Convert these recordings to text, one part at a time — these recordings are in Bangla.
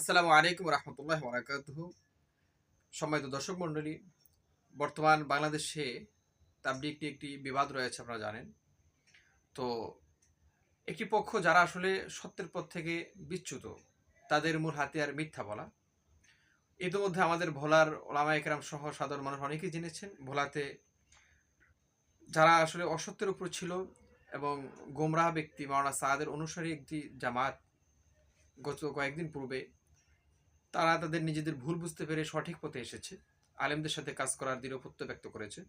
আসসালামু আলাইকুম রহমতুল্লাহ বরাকাতুহ। সম্মানিত দর্শক মণ্ডলী, বর্তমান বাংলাদেশে তাবলিগ নিয়ে একটি বিবাদ রয়েছে, আপনারা জানেন। তো একটি পক্ষ যারা আসলে সত্যের পথ থেকে বিচ্যুত, তাদের মূল হাতিয়ার মিথ্যা বলা। ইতিমধ্যে আমাদের ভোলার ওলামা একরাম সহ সাধারণ মানুষ অনেকেই জেনেছেন, ভোলাতে যারা আসলে অসত্যের উপর ছিল এবং গোমরাহ ব্যক্তি মাওলানা সাদের অনুসারী একটি জামাত গত কয়েকদিন পূর্বে তারা তাদের নিজেদের ভুল বুঝতে পেরে সঠিক পথে এসেছে। আলেমদের সাথে কাজ করার দৃঢ়পত্য ব্যক্ত করেছে।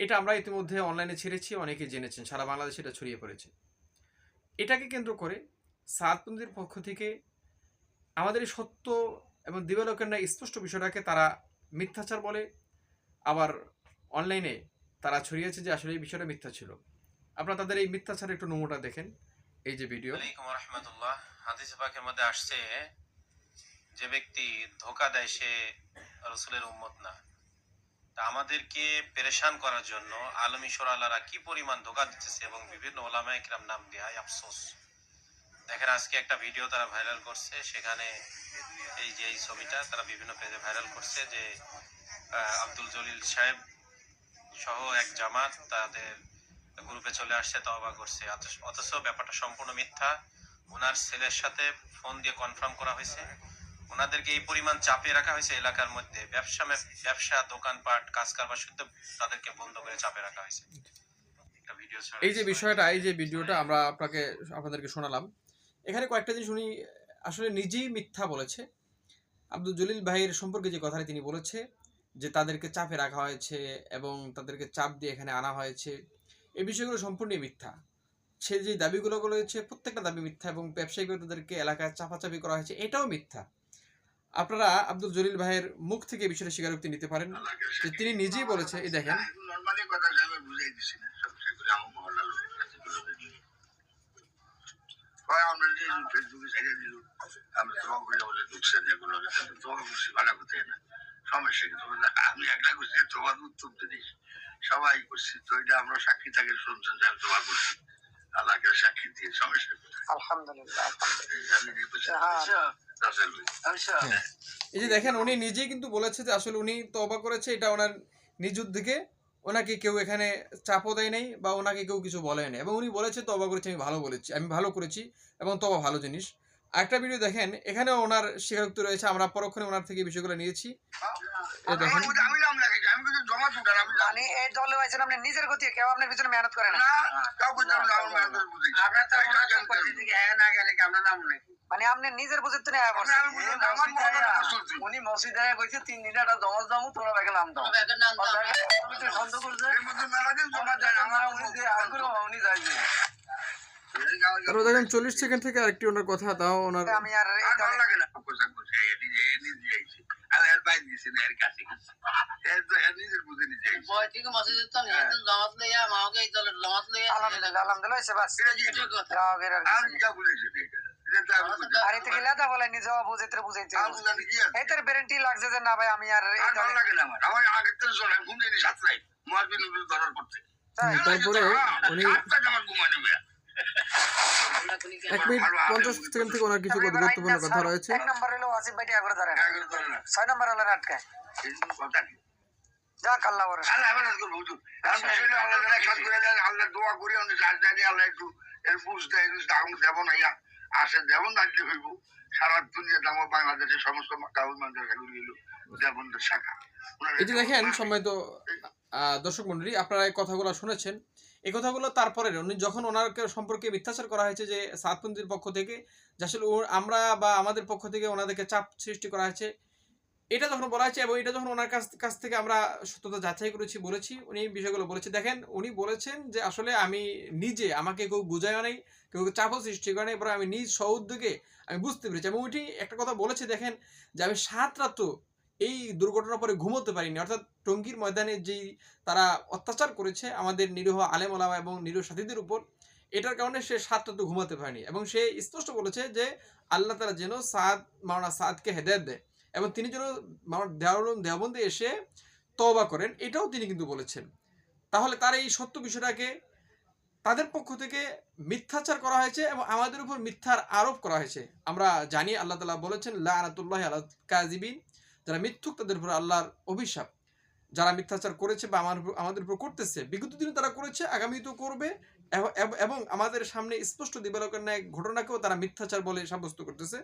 এটা আমরা ইতিমধ্যে অনলাইনে ছেড়েছি অনেকে জেনেছেন, সারা বাংলাদেশে এটা ছড়িয়ে পড়েছে। এটাকে কেন্দ্র করে সাতপন্থীর পক্ষ থেকে আমাদের এই সত্য এবং দিবালোকের স্পষ্ট বিষয়টাকে তারা মিথ্যাচার বলে, আবার অনলাইনে তারা ছড়িয়েছে যে আসলে এই বিষয়টা মিথ্যা ছিল। আপনারা তাদের এই মিথ্যাচারের একটু নমুনা দেখেন, এই যে ভিডিও হাদিস পাকের মধ্যে আসছে যে ব্যক্তি ধোকা দেয় সে রসুলের উম্মত না। তা আমাদেরকে পেরেশান করার জন্য আলম ঈশ্বর আল্লাহরা কি পরিমাণ ধোকা দিতেছে এবং বিভিন্ন ওলামা একরাম নাম দেয় আফসোস। দেখেন, আজকে একটা ভিডিও তারা ভাইরাল করছে, সেখানে এই যে এই ছবিটা তারা বিভিন্ন পেজে ভাইরাল করছে যে আব্দুল জলিল সাহেব সহ এক জামাত তাদের গ্রুপে চলে আসছে, তওবা করছে। অথচ ব্যাপারটা সম্পূর্ণ মিথ্যা। ওনার ছেলের সাথে ফোন দিয়ে কনফার্ম করা হয়েছে। ওনাদেরকে এই পরিমাণ চাপে রাখা হয়েছে এলাকার মধ্যে। ব্যবসা ব্যবসা দোকানপাট কাজ কারবার শুদ্ধ তাদেরকে বন্ধ করে চাপে রাখা হয়েছে। এই যে বিষয়টা এই যে ভিডিওটা আমরা আপনাকে আপনাদেরকে শোনালাম এখানে কয়েকটা জিনিস উনি আসলে নিজেই মিথ্যা বলেছে। আব্দুল জলিল ভাইয়ের সম্পর্কে যে কথাটা তিনি বলেছে যে তাদেরকে চাপে রাখা হয়েছে এবং তাদেরকে চাপ দিয়ে এখানে আনা হয়েছে এই বিষয়গুলো সম্পূর্ণই মিথ্যা। সে যে দাবিগুলো রয়েছে প্রত্যেকটা দাবি মিথ্যা এবং ব্যবসায়িকভাবে তাদেরকে এলাকায় চাপাচাপি করা হয়েছে এটাও মিথ্যা। আপনারা আব্দুল জলিল ভাইয়ের মুখ থেকে বিষয়টা স্বীকারোক্তি নিতে পারেন যে তিনি নিজেই বলেছে, এই দেখেন সাক্ষী থাকে শুনছেন সাক্ষী দিয়ে সমস্যা? এই যে দেখেন, উনি নিজেই কিন্তু বলেছে যে আসলে উনি তবা করেছে, এটা ওনার নিজ উদ্যোগে। ওনাকে কেউ এখানে চাপও দেয় নাই বা ওনাকে কেউ কিছু বলে নাই। এবং উনি বলেছে তবা করেছি, আমি ভালো বলেছি আমি ভালো করেছি এবং তবা ভালো জিনিস। আরেকটা ভিডিও দেখেন, এখানেও ওনার স্বীকারোক্তি রয়েছে, আমরা পরক্ষণে ওনার থেকে বিষয়গুলো নিয়েছি। দেখেন। মানে এই দলে হয়েছেন আপনি নিজের গতি কেউ আপনার পিছনে মেহনত করে না? না কাউকে জানি না আমার মেহনত বুঝেছি আমরা তো মনে করেন পরিস্থিতি হ্যাঁ না গেলে কি আমরা নাম নেই? মানে আপনি নিজের বুঝতে না, উনি মসজিদে কইছে তিন দিনে একটা দামু তোরা ব্যাগে নাম দাও। তুমি তো সন্দেহ করছে। উনি যে আগ্রহ উনি যাইবে তারপর দেখেন চল্লিশ সেকেন্ড থেকে আরেকটি ওনার কথা তাও ওনার আমি আর ভালো লাগে না। বাইরে গেছি না এর কাছে তো নিজের বুঝে নিজে আইছে বয় থেকে মসজিদে তো নিয়ে জমাত লইয়া মাওকে এই দলের জমাত লইয়া আলহামদুলিল্লাহ আলহামদুলিল্লাহ হয়েছে বাস এটা কি কথা আর। যা বলেছে এটা তো আর এতে গেলে দা বলে নিজে বুঝাইতে বুঝাইতে তোর গ্যারান্টি লাগছে যে না ভাই আমি আর ভালো না আমার আমার আগে থেকে চলে ঘুম জানি সাত নাই মহাবিন ধরার করতে তাই? তারপরে উনি এক মিনিট পঞ্চাশ সেকেন্ড থেকে ওনার কিছু গুরুত্বপূর্ণ কথা রয়েছে। এক নম্বর হলো আসিফ ভাই টিয়া ধরেন। আগে ধরে না ছয় নম্বর হলো আটকায় এই কথা কি যাক আল্লাহ ওরে আল্লাহ আমার আজকে বুঝুন আল্লাহ জানে কাজ করে দেন আল্লাহ দোয়া করি আমি যার জানি আল্লাহ একটু এর বুঝ দেয় দাম দেব না ইয়া। আসে দেব না যে হইব সারা দুনিয়া দাম বাংলাদেশের সমস্ত কাগজ এগুলি হইল শাখা। এই যে দেখেন সম্মানিত দর্শক মন্ডলী, আপনারা এই কথাগুলো শুনেছেন। এই কথাগুলো তারপরে উনি যখন ওনার সম্পর্কে মিথ্যাচার করা হয়েছে যে সাতপন্থীর পক্ষ থেকে, যে আসলে আমরা বা আমাদের পক্ষ থেকে ওনাদেরকে চাপ সৃষ্টি করা হয়েছে, এটা যখন বলা হয়েছে এবং এটা যখন ওনার কাছ কাছ থেকে আমরা সত্যতা যাচাই করেছি, বলেছি, উনি বিষয়গুলো বলেছে। দেখেন, উনি বলেছেন যে আসলে আমি নিজে, আমাকে কেউ বুঝায় নাই, কেউ চাপও সৃষ্টি করে নাই এবার আমি নিজ সউদ্যোগে আমি বুঝতে পেরেছি। এবং উনি একটা কথা বলেছে, দেখেন, যে আমি সাত রাত এই দুর্ঘটনার পরে ঘুমোতে পারিনি। অর্থাৎ টঙ্গীর ময়দানে যেই তারা অত্যাচার করেছে, আমাদের নিরীহ আলেম ওলামা এবং নিরীহ সাথীদের উপর, এটার কারণে সে সাতটা তো ঘুমাতে পারেনি এবং সে স্পষ্ট বলেছে যে আল্লাহ তারা যেন সাদ মাওনা সাদকে হেদায়ত দেয় এবং তিনি যেন দেওয়ালম দেওবন্দে এসে তওবা করেন, এটাও তিনি কিন্তু বলেছেন। তাহলে তার এই সত্য বিষয়টাকে তাদের পক্ষ থেকে মিথ্যাচার করা হয়েছে এবং আমাদের উপর মিথ্যার আরোপ করা হয়েছে। আমরা জানি আল্লাহ তালা বলেছেন, লানাতুল্লাহ আল্লাহ কাজিবিন যারা মিথ্যুক তাদের উপর আল্লাহর অভিশাপ। যারা মিথ্যাচার করেছে বা আমার আমাদের উপর করতেছে, বিগত দিনে তারা করেছে, আগামীতেও করবে এব- আমাদের সামনে স্পষ্ট দিবালকের ন্যায় ঘটনাকেও তারা মিথ্যাচার বলে সাব্যস্ত করতেছে।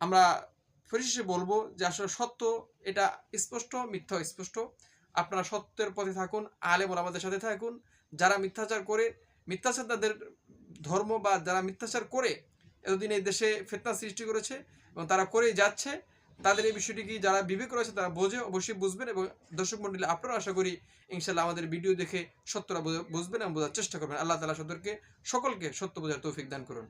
আমরা পরিশেষে বলব যে আসলে সত্য, এটা স্পষ্ট, মিথ্যা স্পষ্ট আপনারা সত্যের পথে থাকুন, আলেম আমাদের সাথে থাকুন। যারা মিথ্যাচার করে, মিথ্যাচার তাদের ধর্ম বা যারা মিথ্যাচার করে, এতদিন এই দেশে ফেতনা সৃষ্টি করেছে এবং তারা করেই যাচ্ছে। তাদের এই বিষয়টি কি যারা বিবেক রয়েছে তারা বোঝে, অবশ্যই বুঝবেন এবং দর্শক মন্ডলী আপনারা আশা করি ইনশাল্লাহ আমাদের ভিডিও দেখে সত্যরা বুঝবেন এবং বোঝার চেষ্টা করবেন। আল্লাহ তালা সদরকে সকলকে সত্য বোঝার তৌফিক দান করুন।